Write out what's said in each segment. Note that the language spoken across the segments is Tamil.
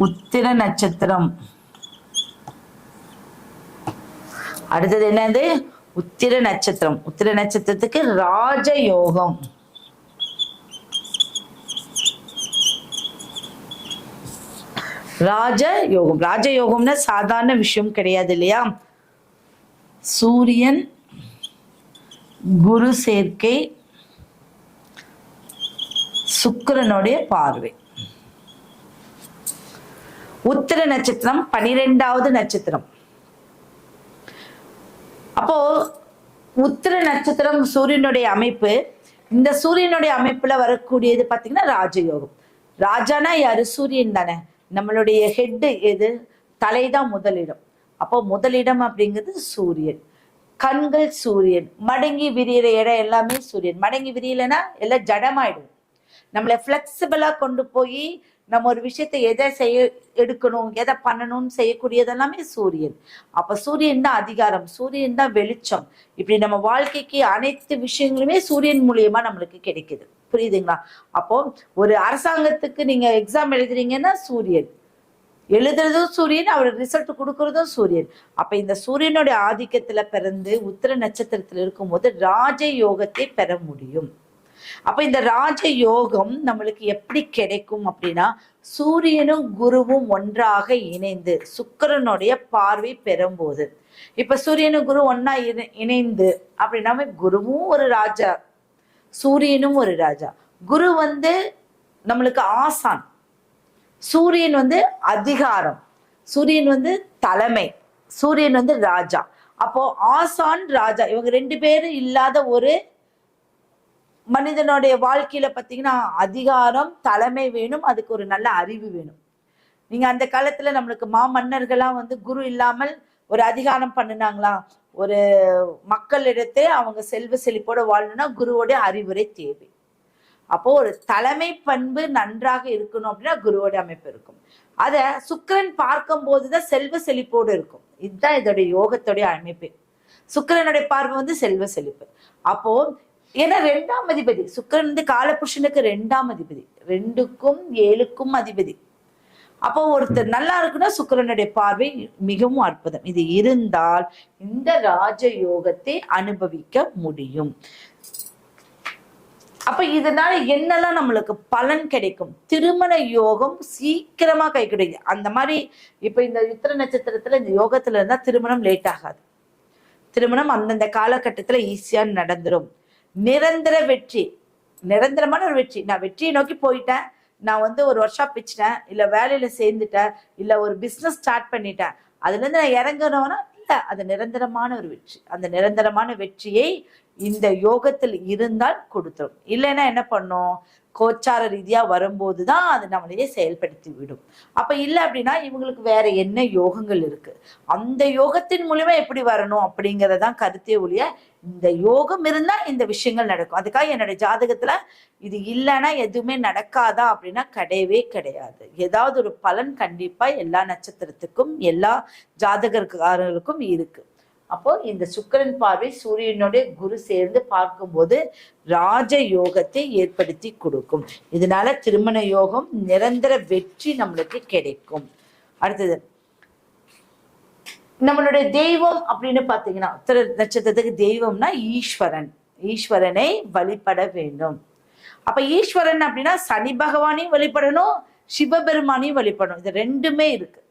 உத்திர நட்சத்திரம். அடுத்தது என்னது? உத்திர நட்சத்திரம். உத்திர நட்சத்திரத்துக்கு ராஜயோகம். ராஜ யோகம் ராஜ யோகம்னா சாதாரண விஷயம் கிடையாது இல்லையா? சூரியன் குரு சேர்க்கை சுக்கரனுடைய பார்வை. உத்திர நட்சத்திரம் பனிரெண்டாவது நட்சத்திரம். அப்போ உத்திர நட்சத்திரம் சூரியனுடைய அமைப்பு இந்த சூரியனுடைய அமைப்புல வரக்கூடியது பாத்தீங்கன்னா ராஜயோகம். ராஜானா யாரு? சூரியன் தானே. நம்மளுடைய ஹெட்டு எது? தலைதான் முதலிடம். அப்போ முதலிடம் அப்படிங்கிறது சூரியன். கண்கள் சூரியன். மடங்கி விரியிற இடம் எல்லாமே சூரியன். மடங்கி விரியலைன்னா எல்லாம் ஜடமாயிடும். நம்மளை ஃப்ளெக்சிபிளாக கொண்டு போய் நம்ம ஒரு விஷயத்தை எதை செய்ய எடுக்கணும் எதை பண்ணணும்னு செய்யக்கூடியது எல்லாமே சூரியன். அப்ப சூரியன் தான் அதிகாரம் சூரியன் தான் வெளிச்சம். இப்படி நம்ம வாழ்க்கைக்கு அனைத்து விஷயங்களுமே சூரியன் மூலியமா நம்மளுக்கு கிடைக்குது. புரியுதுங்களா? அப்போ ஒரு அரசாங்கத்துக்கு நீங்க எக்ஸாம் எழுதுறீங்கன்னா சூரியன். எழுதுறதும் சூரியன் அவர் ரிசல்ட் கொடுக்கறதும் சூரியன். அப்ப இந்த சூரியனுடைய ஆதிக்கத்துல பிறந்து உத்திர நட்சத்திரத்துல இருக்கும்போது ராஜ யோகத்தை பெற முடியும். அப்ப இந்த ராஜ யோகம் நம்மளுக்கு எப்படி கிடைக்கும் அப்படின்னா சூரியனும் குருவும் ஒன்றாக இணைந்து சுக்கிரனுடைய பார்வை பெறும்போது. இப்ப சூரியனும் குரு ஒன்னா இணைந்து அப்படின்னா குருவும் ஒரு ராஜா சூரியனும் ஒரு ராஜா. குரு வந்து நம்மளுக்கு ஆசான். சூரியன் வந்து அதிகாரம். சூரியன் வந்து தலைமை. சூரியன் வந்து ராஜா. அப்போ ஆசான் ராஜா இவங்க ரெண்டு பேரும் இல்லாத ஒரு மனிதனுடைய வாழ்க்கையில பாத்தீங்கன்னா அதிகாரம் தலைமை வேணும் அதுக்கு ஒரு நல்ல அறிவு வேணும். நீங்க அந்த காலத்துல நம்மளுக்கு மாமன்னர்கள்லாம் வந்து குரு இல்லாமல் ஒரு அதிகாரம் பண்ணுனாங்களா? ஒரு மக்களிடத்தே அவங்க செல்வ செழிப்போட வாழணும்னா குருவோடைய அறிவுரை தேவை. அப்போ ஒரு தலைமை பண்பு நன்றாக இருக்கணும் அப்படின்னா குருவோட அமைப்பு இருக்கும். அத சுக்கரன் பார்க்கும் போதுதான் செல்வ செழிப்போடு இருக்கும். இதுதான் இதோடைய யோகத்துடைய அமைப்பு. சுக்கிரனுடைய பார்வை வந்து செல்வ செழிப்பு. அப்போ ஏன்னா ரெண்டாம் அதிபதி. சுக்கிரன் வந்து காலபுருஷனுக்கு ரெண்டாம் அதிபதி. ரெண்டுக்கும் ஏழுக்கும் அதிபதி. அப்போ ஒருத்தர் நல்லா இருக்குன்னா சுக்கிரனுடைய பார்வை மிகவும் அற்புதம். இது இருந்தால் இந்த ராஜ யோகத்தை அனுபவிக்க முடியும். அப்ப இதனால என்னெல்லாம் நம்மளுக்கு பலன் கிடைக்கும்? திருமண யோகம் சீக்கிரமா கை கிடைக்கும் அந்த மாதிரி இப்ப இந்த இத்திர நட்சத்திரத்துல இந்த யோகத்துல இருந்தா திருமணம் லேட் ஆகாது. திருமணம் அந்தந்த காலகட்டத்துல ஈஸியா நடந்துரும். நிரந்தர வெற்றி. நிரந்தரமான ஒரு வெற்றி. நான் வெற்றியை நோக்கி போயிட்டேன். நான் வந்து ஒரு ஒர்க் ஷாப் வச்சுட்டேன். இல்ல வேலையில சேர்ந்துட்டேன். இல்ல ஒரு பிசினஸ் ஸ்டார்ட் பண்ணிட்டேன். அதுல இருந்து நான் இறங்கணும்னா இல்ல. அது நிரந்தரமான ஒரு வெற்றி. அந்த நிரந்தரமான வெற்றியை இந்த யோகத்தில் இருந்தால் கொடுத்துரும். இல்லைன்னா என்ன பண்ணும்? கோச்சார ரீதியா வரும்போது தான் அது நம்மளையே செயல்படுத்தி விடும். அப்ப இல்லை அப்படின்னா இவங்களுக்கு வேற என்ன யோகங்கள் இருக்கு? அந்த யோகத்தின் மூலியமா எப்படி வரணும் அப்படிங்கறதான் கருத்தே ஒழிய இந்த யோகம் இருந்தா இந்த விஷயங்கள் நடக்கும். அதுக்காக என்னோட ஜாதகத்துல இது இல்லைன்னா எதுவுமே நடக்காதா அப்படின்னா கிடையவே கிடையாது. ஏதாவது ஒரு பலன் கண்டிப்பா எல்லா நட்சத்திரத்துக்கும் எல்லா ஜாதகக்காரர்களுக்கும் இருக்கு. அப்போ இந்த சுக்கிரன் பார்வை சூரியனுடைய குரு சேர்ந்து பார்க்கும்போது ராஜ யோகத்தை ஏற்படுத்தி கொடுக்கும். இதனால திருமண யோகம் நிரந்தர வெற்றி நம்மளுக்கு கிடைக்கும். அடுத்தது நம்மளுடைய தெய்வம் அப்படின்னு பார்த்தீங்கன்னா உத்தர நட்சத்திரத்துக்கு தெய்வம்னா ஈஸ்வரன். ஈஸ்வரனை வழிபட வேண்டும். அப்ப ஈஸ்வரன் அப்படின்னா சனி பகவானையும் வழிபடணும் சிவபெருமானையும் வழிபடணும். இது ரெண்டுமே இருக்கு.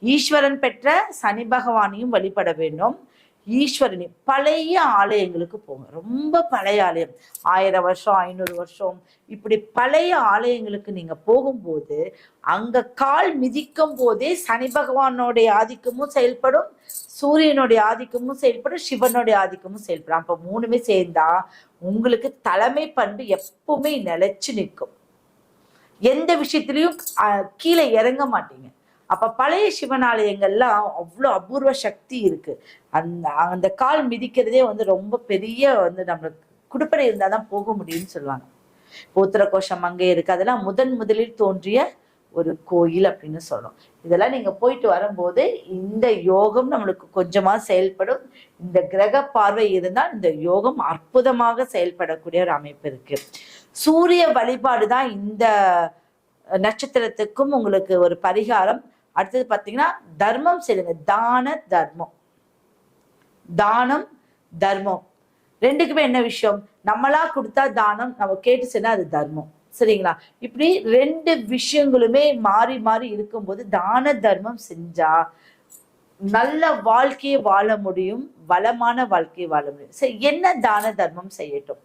ஈஸ்வரன் பெற்ற சனி பகவானையும் வழிபட வேண்டும். ஈஸ்வரனி பழைய ஆலயங்களுக்கு போங்க. ரொம்ப பழைய ஆலயம். ஆயிரம் வருஷம் ஐநூறு வருஷம். இப்படி பழைய ஆலயங்களுக்கு நீங்க போகும்போது அங்க கால் மிதிக்கும் போதே சனி பகவானுடைய ஆதிக்கமும் செயல்படும் சூரியனுடைய ஆதிக்கமும் செயல்படும் சிவனுடைய ஆதிக்கமும் செயல்படும். அப்ப மூணுமே சேர்ந்தா உங்களுக்கு தலைமை பண்பு எப்பவுமே நிலைச்சு நிற்கும். எந்த விஷயத்திலையும் கீழே இறங்க மாட்டீங்க. அப்போ பழைய சிவனாலயங்கள்லாம் அவ்வளோ அபூர்வ சக்தி இருக்கு. அந்த அந்த கால் மிதிக்கிறதே வந்து ரொம்ப பெரிய வந்து நம்மளுக்கு குடுப்பனை இருந்தாதான் போக முடியும்னு சொல்லுவாங்க. இப்போ கோஷம் அங்கே இருக்குது அதெல்லாம் முதன் முதலில் தோன்றிய ஒரு கோயில் அப்படின்னு சொல்லும் இதெல்லாம் நீங்கள் போயிட்டு வரும்போது இந்த யோகம் நம்மளுக்கு கொஞ்சமாக செயல்படும். இந்த கிரக பார்வை இருந்தால் இந்த யோகம் அற்புதமாக செயல்படக்கூடிய ஒரு அமைப்பு இருக்கு. சூரிய வழிபாடு தான் இந்த நட்சத்திரத்துக்கும் உங்களுக்கு ஒரு பரிகாரம். அடுத்தது பார்த்தீங்கன்னா தர்மம் செய்யுங்க தான தர்மம். தானம் தர்மம். ரெண்டுக்குமே என்ன விஷயம்? நம்மளா கொடுத்தா தானம் நம்ம கேட்டு சென்னா அது தர்மம். சரிங்களா? இப்படி ரெண்டு விஷயங்களுமே மாறி மாறி இருக்கும்போது தான தர்மம் செஞ்சா நல்ல வாழ்க்கையை வாழ முடியும் வளமான வாழ்க்கையை வாழ முடியும். சரி என்ன தான தர்மம் செய்யட்டும்?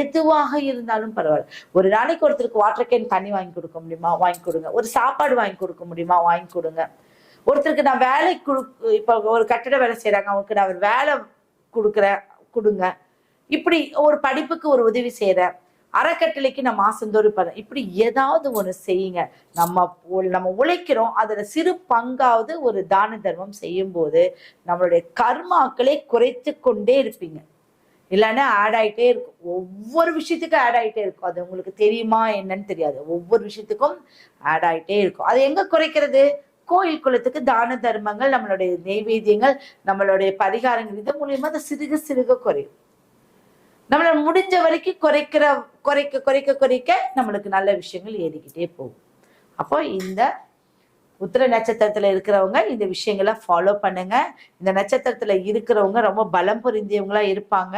எதுவாக இருந்தாலும் பரவாயில்ல. ஒரு நாளைக்கு ஒருத்தருக்கு வாட்டர் கேன் தண்ணி வாங்கி கொடுக்க முடியுமா? வாங்கி கொடுங்க. ஒரு சாப்பாடு வாங்கி கொடுக்க முடியுமா? வாங்கி கொடுங்க. ஒருத்தருக்கு நான் வேலை கொடு இப்போ ஒரு கட்டிட வேலை செய்கிறாங்க அவங்களுக்கு நான் ஒரு வேலை கொடுக்குறேன் கொடுங்க. இப்படி ஒரு படிப்புக்கு ஒரு உதவி செய்யறேன் அறக்கட்டளைக்கு நம்ம ஆசந்தோறு பண்ண இப்படி ஏதாவது ஒண்ணு செய்யுங்க. நம்ம உ- நம்ம உழைக்கிறோம். அதுல சிறு பங்காவது ஒரு தான தர்மம் செய்யும் போது நம்மளுடைய கர்மாக்களை குறைத்து கொண்டே இருப்பீங்க. இல்லைன்னா ஆட் ஆகிட்டே இருக்கும். ஒவ்வொரு விஷயத்துக்கும் ஆட் ஆகிட்டே இருக்கும். அது உங்களுக்கு தெரியுமா என்னன்னு தெரியாது. ஒவ்வொரு விஷயத்துக்கும் ஆட் ஆகிட்டே இருக்கும். அது எங்க குறைக்கிறது? கோயில் குளத்துக்கு தான தர்மங்கள் நம்மளுடைய நெய்வேத்தியங்கள் நம்மளுடைய பரிகாரங்கள் இது மூலியமா அது சிறுக சிறுக குறையும். நம்மள முடிஞ்ச வரைக்கும் குறைக்கிற குறைக்க குறைக்க குறைக்க நம்மளுக்கு நல்ல விஷயங்கள் ஏறிக்கிட்டே போகும். அப்போ இந்த உத்திர நட்சத்திரத்துல இருக்கிறவங்க இந்த விஷயங்களை ஃபாலோ பண்ணுங்க. இந்த நட்சத்திரத்துல இருக்கிறவங்க ரொம்ப பலம் பொருந்தியவங்களா இருப்பாங்க.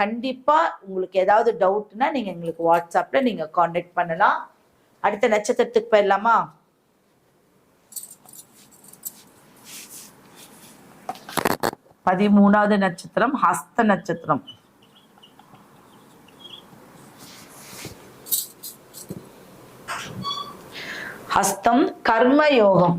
கண்டிப்பா உங்களுக்கு ஏதாவது டவுட்னா நீங்க எங்களுக்கு வாட்ஸ்அப்ல நீங்க காண்டாக்ட் பண்ணலாம். அடுத்த நட்சத்திரத்துக்கு போயிடலாமா? பதிமூணாவது நட்சத்திரம் ஹஸ்த நட்சத்திரம். ஹஸ்தம் கர்ம யோகம்